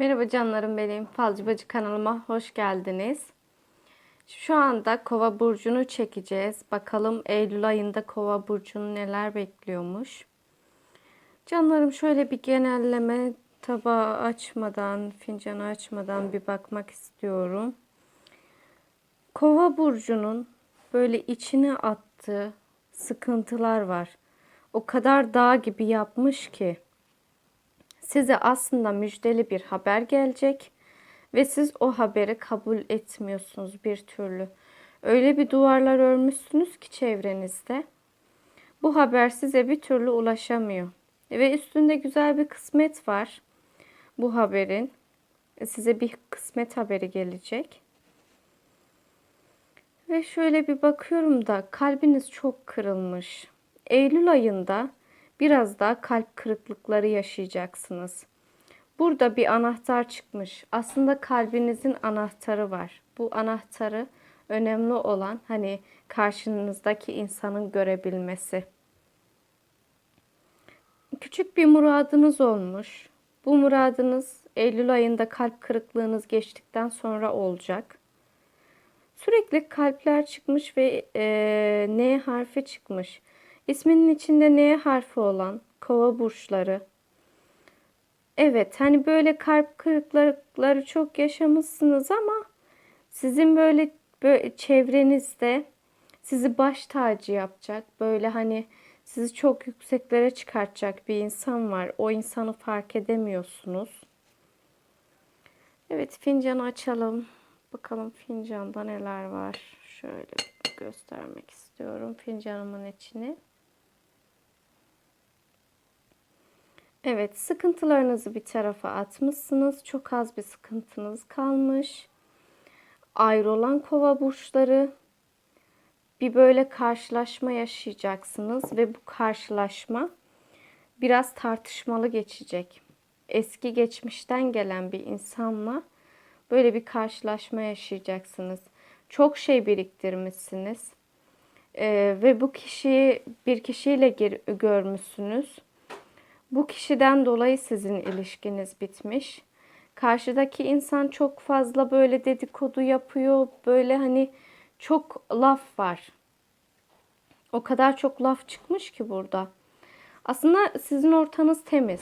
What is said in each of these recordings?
Merhaba canlarım benim. Falcı Bacı kanalıma hoş geldiniz. Şu anda Kova burcunu çekeceğiz. Bakalım Eylül ayında Kova burcunu neler bekliyormuş. Canlarım şöyle bir genelleme tabağı açmadan, fincanı açmadan bir bakmak istiyorum. Kova burcunun böyle içine attığı sıkıntılar var. O kadar dağ gibi yapmış ki size aslında müjdeli bir haber gelecek ve siz o haberi kabul etmiyorsunuz bir türlü. Öyle bir duvarlar örmüşsünüz ki çevrenizde. Bu haber size bir türlü ulaşamıyor. Ve üstünde güzel bir kısmet var bu haberin. Size bir kısmet haberi gelecek. Ve şöyle bir bakıyorum da kalbiniz çok kırılmış. Eylül ayında biraz daha kalp kırıklıkları yaşayacaksınız. Burada bir anahtar çıkmış. Aslında kalbinizin anahtarı var. Bu anahtarı önemli olan hani karşınızdaki insanın görebilmesi. Küçük bir muradınız olmuş. Bu muradınız Eylül ayında kalp kırıklığınız geçtikten sonra olacak. Sürekli kalpler çıkmış ve e, N harfi çıkmış. İsminin içinde N harfi olan kova burçları. Evet hani böyle kalp kırıklıkları çok yaşamışsınız ama sizin böyle, böyle çevrenizde sizi baş tacı yapacak. Böyle hani sizi çok yükseklere çıkartacak bir insan var. O insanı fark edemiyorsunuz. Evet fincanı açalım. Bakalım fincanda neler var. Şöyle göstermek istiyorum fincanımın içini. Evet, sıkıntılarınızı bir tarafa atmışsınız. Çok az bir sıkıntınız kalmış. Ayrılan kova burçları bir böyle karşılaşma yaşayacaksınız ve bu karşılaşma biraz tartışmalı geçecek. Eski geçmişten gelen bir insanla böyle bir karşılaşma yaşayacaksınız. Çok şey biriktirmişsiniz. Ee, ve bu kişiyi bir kişiyle görmüşsünüz bu kişiden dolayı sizin ilişkiniz bitmiş. Karşıdaki insan çok fazla böyle dedikodu yapıyor. Böyle hani çok laf var. O kadar çok laf çıkmış ki burada. Aslında sizin ortanız temiz.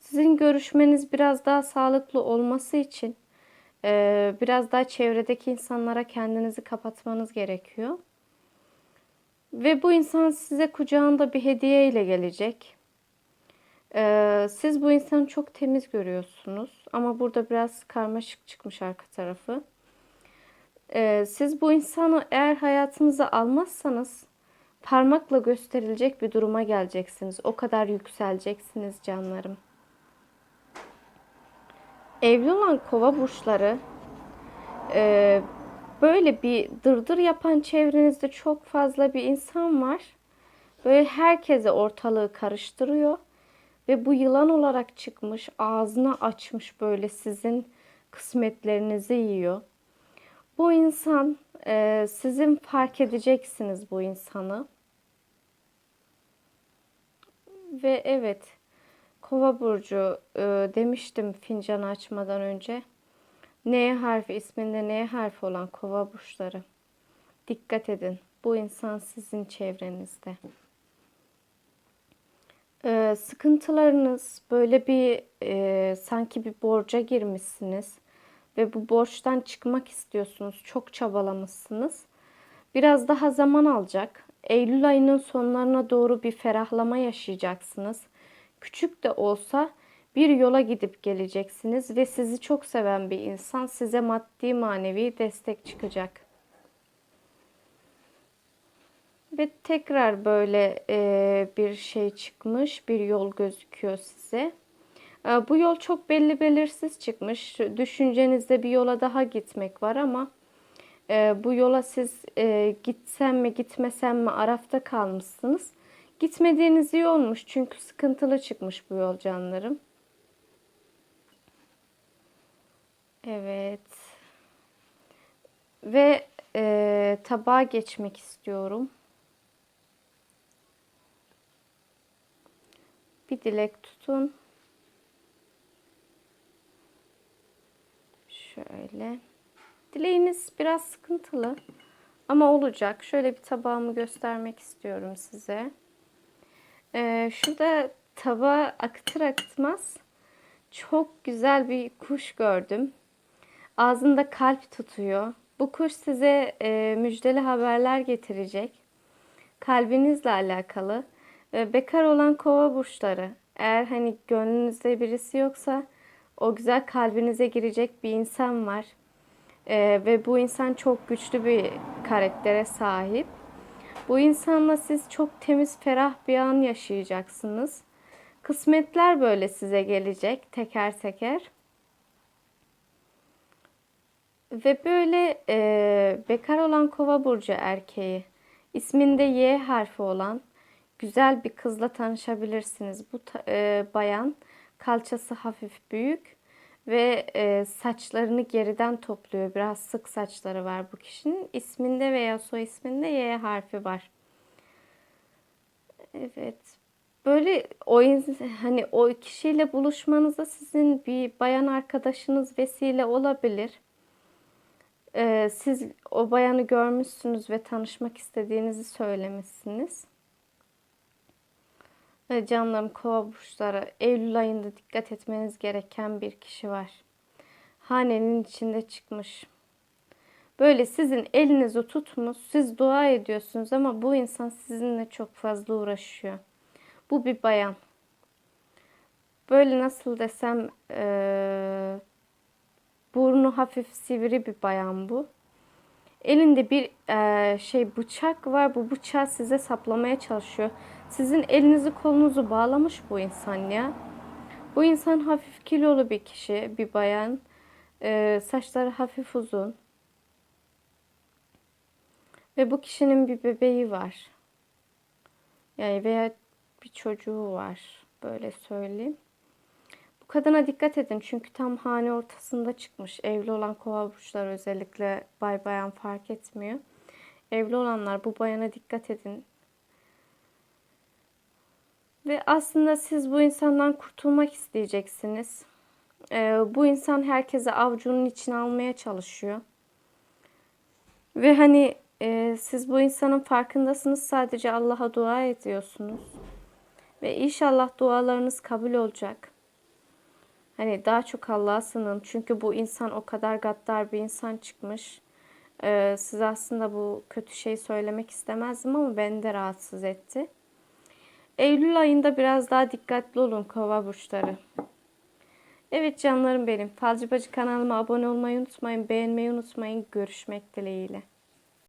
Sizin görüşmeniz biraz daha sağlıklı olması için e, biraz daha çevredeki insanlara kendinizi kapatmanız gerekiyor. Ve bu insan size kucağında bir hediye ile gelecek. Ee, siz bu insanı çok temiz görüyorsunuz ama burada biraz karmaşık çıkmış arka tarafı. Ee, siz bu insanı eğer hayatınıza almazsanız parmakla gösterilecek bir duruma geleceksiniz. O kadar yükseleceksiniz canlarım. Evli olan kova burçları e, böyle bir dırdır yapan çevrenizde çok fazla bir insan var. Böyle herkese ortalığı karıştırıyor ve bu yılan olarak çıkmış, ağzını açmış böyle sizin kısmetlerinizi yiyor. Bu insan e, sizin fark edeceksiniz bu insanı. Ve evet, Kova burcu e, demiştim fincanı açmadan önce. N harfi isminde N harfi olan Kova burçları. Dikkat edin. Bu insan sizin çevrenizde e, sıkıntılarınız böyle bir e, sanki bir borca girmişsiniz ve bu borçtan çıkmak istiyorsunuz. Çok çabalamışsınız. Biraz daha zaman alacak. Eylül ayının sonlarına doğru bir ferahlama yaşayacaksınız. Küçük de olsa bir yola gidip geleceksiniz ve sizi çok seven bir insan size maddi manevi destek çıkacak. Ve tekrar böyle e, bir şey çıkmış, bir yol gözüküyor size. E, bu yol çok belli belirsiz çıkmış. Düşüncenizde bir yola daha gitmek var ama e, bu yola siz e, gitsem mi gitmesem mi arafta kalmışsınız. Gitmediğiniz iyi olmuş çünkü sıkıntılı çıkmış bu yol canlarım. Evet. Ve e, tabağa geçmek istiyorum. Bir dilek tutun. Şöyle. Dileğiniz biraz sıkıntılı ama olacak. Şöyle bir tabağımı göstermek istiyorum size. Ee, şurada tabağa akıtır akıtmaz çok güzel bir kuş gördüm. Ağzında kalp tutuyor. Bu kuş size e, müjdeli haberler getirecek. Kalbinizle alakalı. E, bekar olan kova burçları. Eğer hani gönlünüzde birisi yoksa o güzel kalbinize girecek bir insan var. E, ve bu insan çok güçlü bir karaktere sahip. Bu insanla siz çok temiz, ferah bir an yaşayacaksınız. Kısmetler böyle size gelecek teker teker. Ve böyle e, bekar olan kova burcu erkeği, isminde Y harfi olan güzel bir kızla tanışabilirsiniz. Bu e, bayan kalçası hafif büyük ve e, saçlarını geriden topluyor. Biraz sık saçları var bu kişinin. İsminde veya soy isminde Y harfi var. Evet. Böyle o hani o kişiyle buluşmanıza sizin bir bayan arkadaşınız vesile olabilir. Ee, siz o bayanı görmüşsünüz ve tanışmak istediğinizi söylemişsiniz. Ve canlarım kova burçları Eylül ayında dikkat etmeniz gereken bir kişi var. Hanenin içinde çıkmış. Böyle sizin elinizi tutmuş, siz dua ediyorsunuz ama bu insan sizinle çok fazla uğraşıyor. Bu bir bayan. Böyle nasıl desem eee, burnu hafif sivri bir bayan bu. Elinde bir eee, şey bıçak var. Bu bıçağı size saplamaya çalışıyor. Sizin elinizi kolunuzu bağlamış bu insan ya. Bu insan hafif kilolu bir kişi, bir bayan. Eee, saçları hafif uzun. Ve bu kişinin bir bebeği var. Yani veya bir çocuğu var. Böyle söyleyeyim. Bu kadına dikkat edin çünkü tam hane ortasında çıkmış. Evli olan kova burçları özellikle bay bayan fark etmiyor. Evli olanlar bu bayana dikkat edin. Ve aslında siz bu insandan kurtulmak isteyeceksiniz. Ee, bu insan herkese avcunun içine almaya çalışıyor. Ve hani e, siz bu insanın farkındasınız sadece Allah'a dua ediyorsunuz. Ve inşallah dualarınız kabul olacak. Hani daha çok Allah'a sığının. Çünkü bu insan o kadar gaddar bir insan çıkmış. Ee, size aslında bu kötü şeyi söylemek istemezdim ama beni de rahatsız etti. Eylül ayında biraz daha dikkatli olun kova burçları. Evet canlarım benim. Falcı Bacı kanalıma abone olmayı unutmayın. Beğenmeyi unutmayın. Görüşmek dileğiyle.